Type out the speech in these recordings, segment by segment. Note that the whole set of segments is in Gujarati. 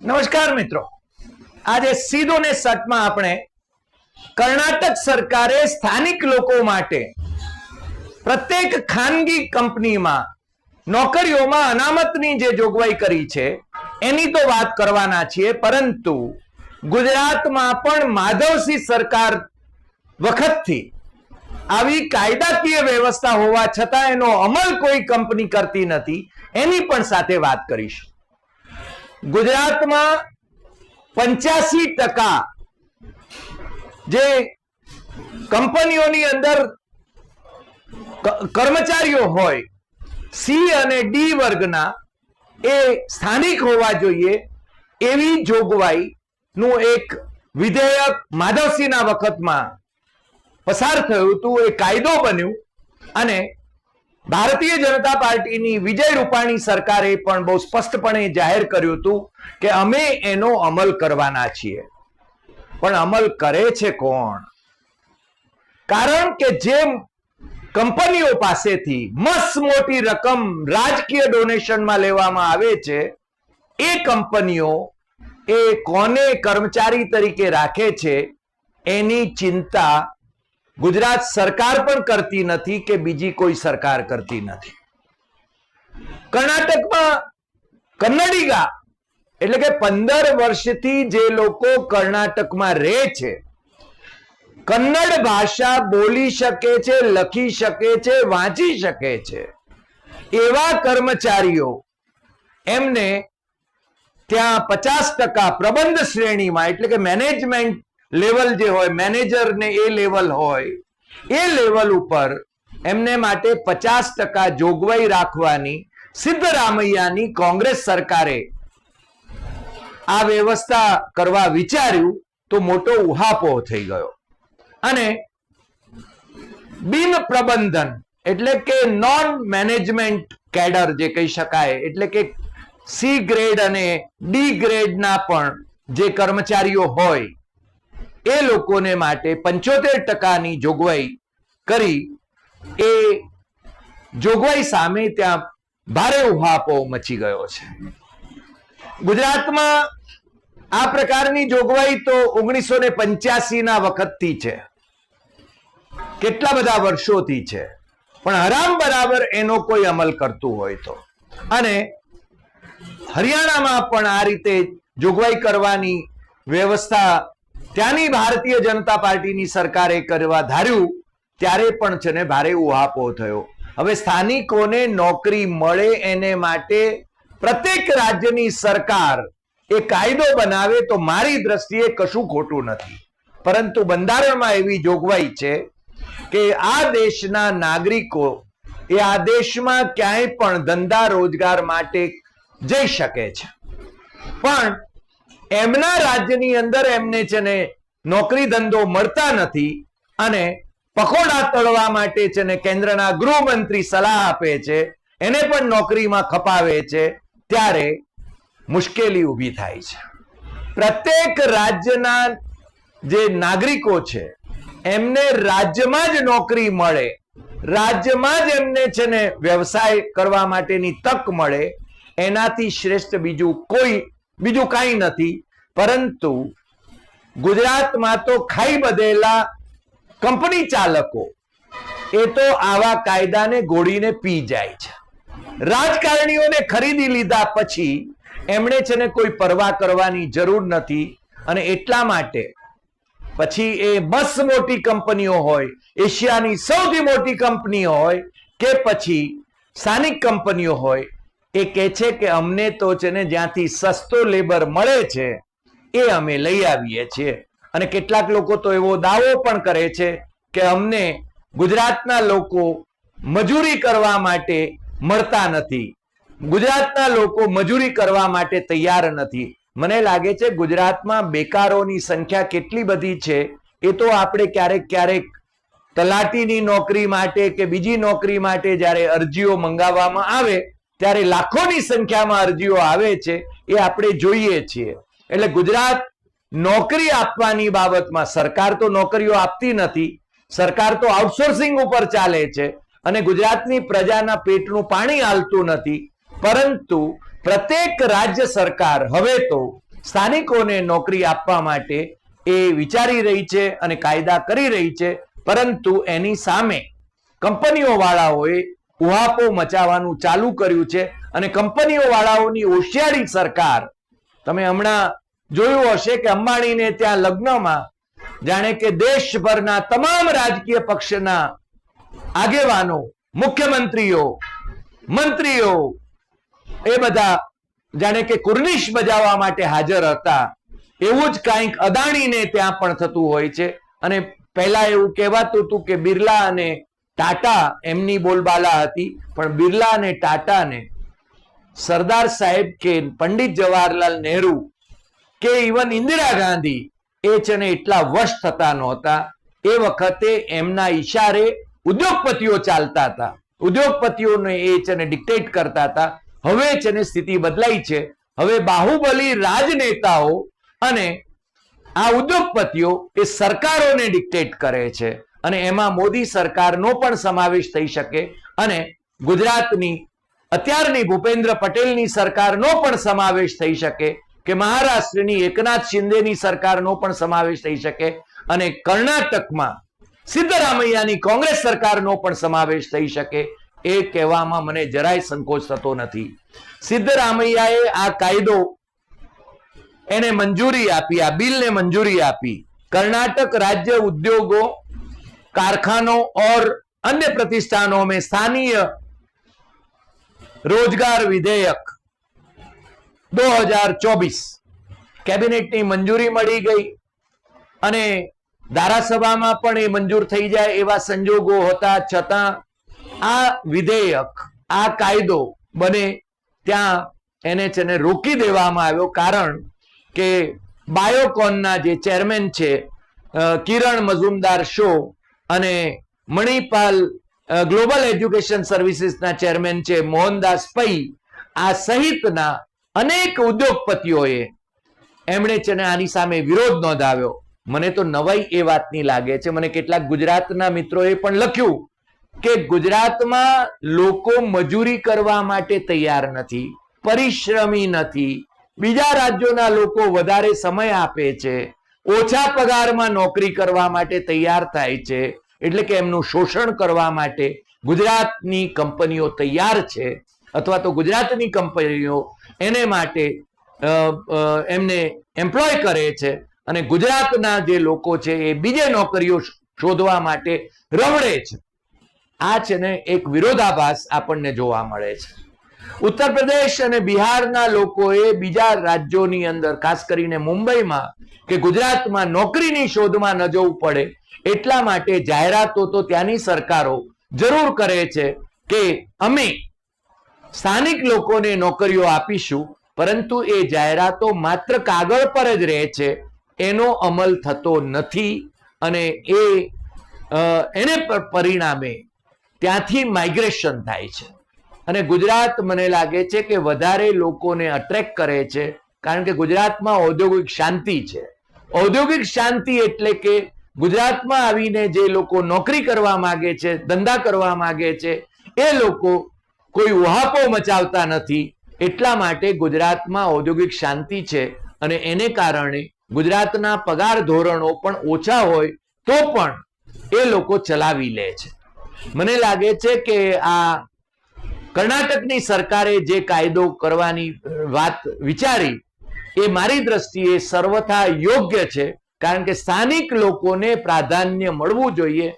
નમસ્કાર મિત્રો. આજે સીધો ને સટમાં આપણે કર્ણાટક સરકારે સ્થાનિક લોકો માટે પ્રત્યેક ખાનગી કંપનીમાં નોકરીઓમાં અનામતની જે જોગવાઈ કરી છે, એની તો વાત કરવાના છીએ, પરંતુ ગુજરાતમાં પણ માધવસિંહ સરકાર વખતથી આવી કાયદાકીય વ્યવસ્થા હોવા છતાં એનો અમલ કોઈ કંપની કરતી નથી, એની પણ સાથે વાત કરીશું. ગુજરાતમાં પંચ્યાસી ટકા જે કંપનીઓની અંદર કર્મચારીઓ હોય, સી અને ડી વર્ગના, એ સ્થાનિક હોવા જોઈએ. એવી જોગવાઈ નું એક વિધેયક માધવસિંહના વખતમાં પસાર થયું હતું, એ કાયદો બન્યું. અને ભારતીય જનતા પાર્ટીની વિજય રૂપાણી સરકારે પણ બહુ સ્પષ્ટપણે જાહેર કર્યું હતું કે અમે એનો અમલ કરવાના છીએ. પણ અમલ કરે છે કોણ? કારણ કે જે કંપનીઓ પાસેથી મસ્ત મોટી રકમ રાજકીય ડોનેશનમાં લેવામાં આવે છે, એ કંપનીઓ એ કોને કર્મચારી તરીકે રાખે છે, એની ચિંતા ગુજરાત સરકાર પણ કરતી નથી કે બીજી કોઈ સરકાર કરતી નથી. કર્ણાટકમાં કન્નડિગા એટલે કે પંદર વર્ષથી જે લોકો કર્ણાટકમાં રહે છે, કન્નડ ભાષા બોલી શકે છે, લખી શકે છે, વાંચી શકે છે, એવા કર્મચારીઓ એમને ત્યાં પચાસ ટકા પ્રબંધ શ્રેણીમાં, એટલે કે મેનેજમેન્ટ લેવલ જે હોય મેનેજર ને એ લેવલ હોય, એ લેવલ ઉપર એમને માટે પચાસ ટકા જોગવાઈ રાખવાની સિદ્ધરામૈયાની કોંગ્રેસ સરકારે આ વ્યવસ્થા કરવા વિચાર્યું તો મોટો ઉહાપો થઈ ગયો. અને બિન પ્રબંધન એટલે કે નોન મેનેજમેન્ટ કેડર જે કહી શકાય, એટલે કે સી ગ્રેડ અને ડી ગ્રેડના પણ જે કર્મચારીઓ હોય એ લોકોને માટે પંચોતેર ટકાની જોગવાઈ કરી. એ જોગવાઈ સામે ત્યાં ભારે ઉહાપો મચી ગયો છે. ગુજરાતમાં આ પ્રકારની જોગવાઈ તો ઓગણીસો ને પંચ્યાસી ના વખતથી છે. કેટલા બધા વર્ષોથી છે. પણ હરામ બરાબર એનો કોઈ અમલ કરતું હોય તો. અને હરિયાણામાં પણ આ રીતે જોગવાઈ કરવાની વ્યવસ્થા ત્યાંની ભારતીય જનતા પાર્ટીની સરકારે કરવા ધાર્યું, ત્યારે પણ છે ને ભારે ઉહાપો થયો. હવે સ્થાનિકોને નોકરી મળે એને માટે પ્રત્યેક રાજ્યની સરકાર એ કાયદો બનાવે તો મારી દ્રષ્ટિએ કશું ખોટું નથી. પરંતુ બંધારણમાં એવી જોગવાઈ છે કે આ દેશના નાગરિકો એ આ દેશમાં ક્યાંય પણ ધંધા રોજગાર માટે જઈ શકે છે. પણ એમના રાજ્યની અંદર એમને છે ને નોકરી ધંધો મળતા નથી અને પકોડા તળવા માટે છે ને કેન્દ્રના ગૃહમંત્રી સલાહ આપે છે, એને પણ નોકરીમાં ખપાવે છે, ત્યારે મુશ્કેલી ઊભી થાય છે. પ્રત્યેક રાજ્યના જે નાગરિકો છે, એમને રાજ્યમાં જ નોકરી મળે, રાજ્યમાં જ એમને છે ને વ્યવસાય કરવા માટેની તક મળે, એનાથી શ્રેષ્ઠ બીજું કોઈ બીજું કાંઈ નથી. પરંતુ ગુજરાતમાં તો ખાઈ બધેલા કંપની ચાલકો, એ તો આવા કાયદાને ગોળીને પી જાય છે. રાજકારણીઓને ખરીદી લીધા પછી એમણે છે ને કોઈ પરવા કરવાની જરૂર નથી અને એટલા માટે પછી એ બસ મોટી કંપનીઓ હોય, એશિયાની સૌથી મોટી કંપનીઓ હોય કે પછી સ્થાનિક કંપનીઓ હોય એ કહે છે કે અમને તો છે ને જ્યાંથી સસ્તો લેબર મળે છે, એ અમે લઈ આવીએ છીએ. અને કેટલાક લોકો તો એવો દાવો પણ કરે છે કે અમને ગુજરાતના લોકો મજૂરી કરવા માટે મળતા નથી. ગુજરાતના લોકો મજૂરી કરવા માટે તૈયાર નથી. મને લાગે છે ગુજરાતમાં બેકારોની સંખ્યા કેટલી બધી છે, એ તો આપણે ક્યારેક ક્યારેક તલાટીની નોકરી માટે કે બીજી નોકરી માટે જ્યારે અરજીઓ મંગાવવામાં આવે ત્યારે લાખોની સંખ્યામાં અરજીઓ આવે છે એ આપણે જોઈએ છીએ. એટલે ગુજરાત નોકરી આપવાની બાબતમાં સરકાર તો નોકરીઓ આપતી નથી, સરકાર તો આઉટસોર્સિંગ ઉપર ચાલે છે અને ગુજરાતની પ્રજાના પેટનું પાણી હાલતું નથી, પરંતુ પ્રત્યેક રાજ્ય સરકાર હવે તો સ્થાનિકોને નોકરી આપવા માટે એ વિચારી રહી છે અને કાયદા કરી રહી છે, પરંતુ એની સામે કંપનીઓ વાળાઓએ ઉહાપો મચાવવાનું ચાલુ કર્યું છે અને કંપનીઓ વાળાઓની હોશિયારી સરકાર, તમે હમણાં જોયું હશે કે અંબાણીને ત્યાં લગ્નમાં જાણે કે દેશભરના તમામ રાજકીય પક્ષના આગેવાનો, મુખ્યમંત્રીઓ, મંત્રીઓ એ બધા જાણે કે કુર્નિશ બજાવવા માટે હાજર હતા. એવું જ કાંઈક અદાણીને ત્યાં પણ થતું હોય છે. અને પહેલા એવું કહેવાતું હતું કે બિરલા અને ટાટા એમની બોલબાલા હતી, પણ બિરલા અને ટાટાને સરદાર સાહેબ કે પંડિત જવાહરલાલ નહેરુ કે ઇવન ઇન્દિરા ગાંધી એ છે ને એટલા વશ થતા નહોતા. એ વખતે એમના ઈશારે ઉદ્યોગપતિઓ ચાલતા હતા. ઉદ્યોગપતિઓને એ છે ને ડિક્ટેટ કરતા હતા. હવે છે ને સ્થિતિ બદલાઈ છે. હવે બાહુબલી રાજનેતાઓ અને આ ઉદ્યોગપતિઓ એ સરકારોને ડિક્ટેટ કરે છે. અને એમાં મોદી સરકારનો પણ સમાવેશ થઈ શકે અને ગુજરાતની, અત્યારની ભૂપેન્દ્ર પટેલની સરકારનો પણ સમાવેશ થઈ શકે કે મહારાષ્ટ્રની એકનાથ શિંદેની સરકારનો પણ સમાવેશ થઈ શકે અને કર્ણાટકમાં સિદ્ધરામૈયાની કોંગ્રેસ સરકારનો પણ સમાવેશ થઈ શકે એ કહેવામાં મને જરાય સંકોચ થતો નથી. સિદ્ધરામૈયાએ આ કાયદો એને મંજૂરી આપી, આ બિલને મંજૂરી આપી. કર્ણાટક રાજ્ય ઉદ્યોગો कारखानों और अन्य प्रतिष्ठानों में स्थानीय रोजगार विधेयक 2024 કેબિનેટની મંજૂરી મળી ગઈ અને ધારાસભામાં પણ એ મંજૂર થઈ જાય એવા સંજોગો હતા છતાં આ વિધેયક આ કાયદો બને ત્યાં એને છે ને રોકી દેવામાં આવ્યો કારણ કે બાયોકોનના જે ચેરમેન છે અ, કિરણ મઝુમદાર શો અને મણિપાલ ગ્લોબલ એજ્યુકેશન સર્વિસીસના ચેરમેન છે મોહનદાસ પૈ આ સહિતના અનેક ઉદ્યોગપતિઓએ એમણે છે ને આની સામે વિરોધ નોંધાવ્યો. મને તો નવાઈ એ વાતની લાગે છે. મને કેટલાક ગુજરાતના મિત્રોએ પણ લખ્યું કે ગુજરાતમાં લોકો મજૂરી કરવા માટે તૈયાર નથી, પરિશ્રમી નથી. બીજા રાજ્યોના લોકો વધારે સમય આપે છે. ઓછા પગારમાં નોકરી કરવા માટે તૈયાર થાય છે, એટલે કે એમનું શોષણ કરવા માટે ગુજરાતની કંપનીઓ તૈયાર છે, અથવા તો ગુજરાતની કંપનીઓ એને માટે એમને એમ્પ્લોય કરે છે અને ગુજરાતના જે લોકો છે એ બીજે નોકરીઓ શોધવા માટે રમડે છે. આ છે ને એક વિરોધાભાસ આપણને જોવા મળે છે. ઉત્તર પ્રદેશ અને બિહારના લોકોએ બીજા રાજ્યોની અંદર, ખાસ કરીને મુંબઈમાં, કે ગુજરાતમાં નોકરીની શોધમાં ન જવું પડે એટલા માટે જાહેરાતો તો ત્યાંની સરકારો જરૂર કરે છે કે અમે સ્થાનિક લોકોને નોકરીઓ આપીશું, પરંતુ એ જાહેરાતો માત્ર કાગળ પર જ રહે છે. એનો અમલ થતો નથી અને એ એને પરિણામે ત્યાંથી માઇગ્રેશન થાય છે. અને ગુજરાત મને લાગે છે કે વધારે લોકોને અટ્રેક્ટ કરે છે, કારણ કે ગુજરાતમાં ઔદ્યોગિક શાંતિ છે. ઔદ્યોગિક શાંતિ એટલે કે ગુજરાતમાં આવીને જે લોકો નોકરી કરવા માંગે છે, ધંધા કરવા માંગે છે, એ લોકો કોઈ ઉહાપો મચાવતા નથી. એટલા માટે ગુજરાતમાં ઔદ્યોગિક શાંતિ છે અને એને કારણે ગુજરાતના પગાર ધોરણો પણ ઓછા હોય તો પણ એ લોકો ચલાવી લે છે. મને લાગે છે કે આ કર્ણાટકની સરકારે જે કાયદો કરવાની વાત વિચારી, એ મારી દ્રષ્ટિએ સર્વથા યોગ્ય છે. કારણ કે સ્થાનિક લોકોને પ્રાધાન્ય મળવું જોઈએ.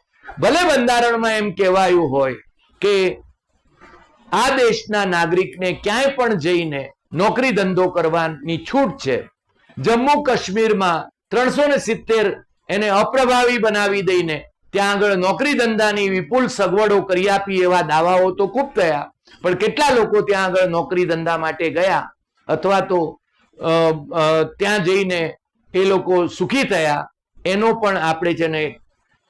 ભલે બંધારણમાં એમ કહેવાયું હોય કે આ દેશના નાગરિકને ક્યાંય પણ જઈને નોકરી ધંધો કરવાની છૂટ છે. જમ્મુ કાશ્મીરમાં ત્રણસો ને સિત્તેર એને અપ્રભાવી બનાવી દઈને ત્યાં આગળ નોકરી ધંધાની વિપુલ સગવડો કરી આપી એવા દાવાઓ તો ખૂબ થયા. પણ કેટલા લોકો ત્યાં આગળ નોકરી ધંધા માટે ગયા? અથવા તો ત્યાં જઈને એ લોકો સુખી થયા? એનો પણ આપણે છે ને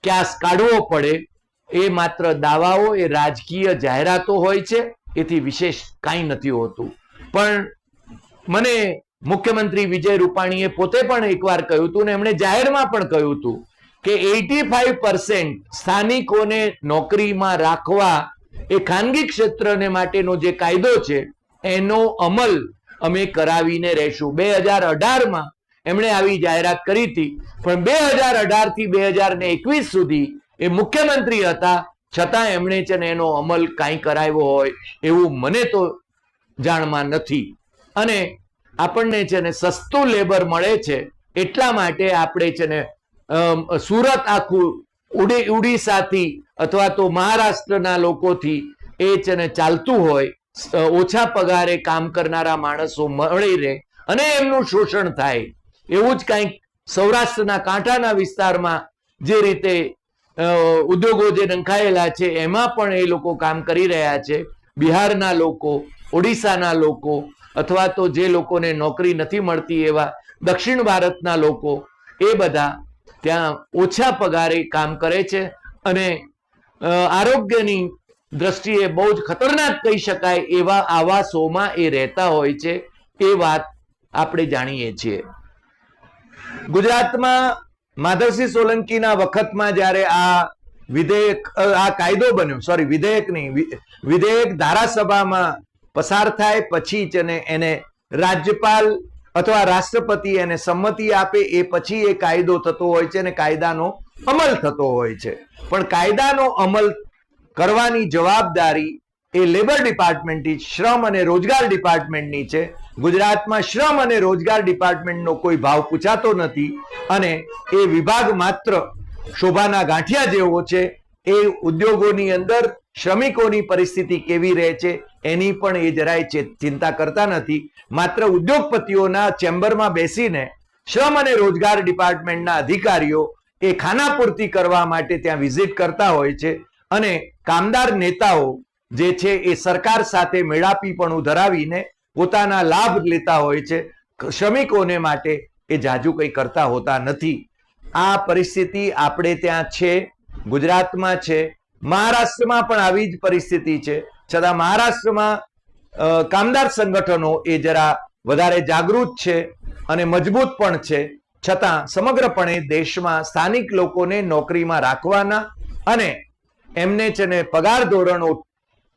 ક્યાસ કાઢવો પડે. એ માત્ર દાવાઓ, એ રાજકીય જાહેરાતો હોય છે. એથી વિશેષ કાંઈ નથી હોતું. પણ મને મુખ્યમંત્રી વિજય રૂપાણીએ પોતે પણ એકવાર કહ્યું હતું ને એમણે જાહેરમાં પણ કહ્યું હતું કે એટી સ્થાનિકોને નોકરીમાં રાખવા એ ખાનગી ક્ષેત્રને માટેનો જે કાયદો છે, એનો અમલ અમે કરાવીને રહેશું. બે હજાર અઢારમાં એમણે આવી જાહેરાત કરી હતી, પણ બે હજાર અઢારથી બે હજાર ને એકવીસ સુધી એ મુખ્યમંત્રી હતા. છતાં એમણે છે ને એનો અમલ કાંઈ કરાવ્યો હોય એવું મને તો જાણમાં નથી. અને આપણને છે ને સસ્તું લેબર મળે છે, એટલા માટે આપણે છે ને સુરત આખું ઉડી ઉડીસાથી અથવા તો મહારાષ્ટ્રના લોકોથી એ છે ચાલતું હોય ઓછા પગારે કામ કરનારા માણસો મળી રહે અને એમનું શોષણ થાય. એવું જ કંઈક સૌરાષ્ટ્રના કાંઠાના વિસ્તારમાં જે રીતે ઉદ્યોગો જે નંખાયેલા છે, એમાં પણ એ લોકો કામ કરી રહ્યા છે. બિહારના લોકો, ઓડિશાના લોકો અથવા તો જે લોકોને નોકરી નથી મળતી એવા દક્ષિણ ભારતના લોકો, એ બધા ત્યાં ઓછા પગારે કામ કરે છે અને આરોગ્યની દ્રષ્ટિએ બહુ જ ખતરનાક કહી શકાય એવા આવા શોમાં એ રહેતા હોય છે, એ વાત આપણે જાણીએ છીએ. ગુજરાતમાં માધવસિંહ સોલંકીના વખતમાં જ્યારે આ વિધેયક આ કાયદો બન્યો સોરી વિધેયક નહીં વિધેયક ધારાસભામાં પસાર થાય પછી જ અને એને રાજ્યપાલ અથવા રાષ્ટ્રપતિ એને સંમતિ આપે એ પછી એ કાયદો થતો હોય છે અને કાયદાનો અમલ થતો હોય છે. પણ કાયદાનો અમલ કરવાની જવાબદારી એ લેબર ડિપાર્ટમેન્ટની શ્રમ અને રોજગાર ડિપાર્ટમેન્ટની છે. ગુજરાતમાં શ્રમ અને રોજગાર ડિપાર્ટમેન્ટનો કોઈ ભાવ પૂછાતો નથી અને એ વિભાગ માત્ર શોભાના ગાંઠિયા જેવો છે. એ ઉદ્યોગોની અંદર શ્રમિકોની પરિસ્થિતિ કેવી રહે છે, એની પણ એ જરાય ચિંતા કરતા નથી. માત્ર ઉદ્યોગપતિઓના ચેમ્બરમાં બેસીને શ્રમ અને રોજગાર ડિપાર્ટમેન્ટના અધિકારીઓ એ ખાનાપૂર્તિ કરવા માટે ત્યાં વિઝિટ કરતા હોય છે અને કામદાર નેતાઓ જે છે એ સરકાર સાથે મેળાપીપણું ધરાવીને પોતાના લાભ લેતા હોય છે, શ્રમિકોને માટે એ જાજુ કંઈ કરતા હોતા નથી. આ પરિસ્થિતિ આપણે ત્યાં છે, ગુજરાતમાં છે મહારાષ્ટ્રમાં પણ આવી જ પરિસ્થિતિ છે. છતાં મહારાષ્ટ્રમાં કામદાર સંગઠનો એ જરા વધારે જાગૃત છે અને મજબૂત પણ છે. છતાં સમગ્રપણે દેશમાં સ્થાનિક લોકોને નોકરીમાં રાખવાના અને એમને છે ને પગાર ધોરણો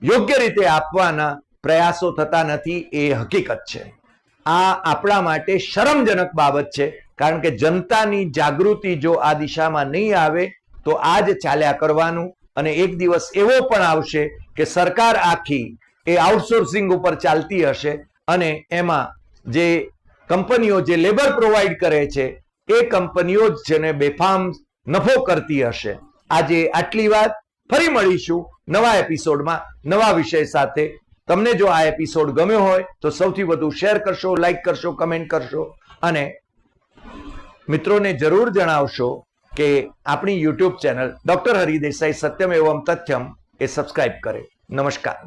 યોગ્ય રીતે આપવાના પ્રયાસો થતા નથી એ હકીકત છે. આ આપણા માટે શરમજનક બાબત છે. કારણ કે જનતાની જાગૃતિ જો આ દિશામાં નહીં આવે તો આ જ ચાલ્યા કરવાનું. અને એક દિવસ એવો પણ આવશે કે સરકાર આખી એ આઉટસોર્સિંગ ઉપર ચાલતી હશે અને એમાં જે કંપનીઓ જે લેબર પ્રોવાઈડ કરે છે, એ કંપનીઓ જ છે ને બેફામ નફો કરતી હશે. આજે આટલી વાત. ફરી મળીશું નવા એપિસોડમાં નવા વિષય સાથે. તમને જો આ એપિસોડ ગમ્યો હોય તો સૌથી વધુ શેર કરશો લાઈક કરશો કમેન્ટ કરશો અને મિત્રોને જરૂર જણાવશો કે આપણી YouTube channel doctor Hari Desai Satyam Evam Tathyam એ સબસ્ક્રાઈબ કરે. નમસ્કાર.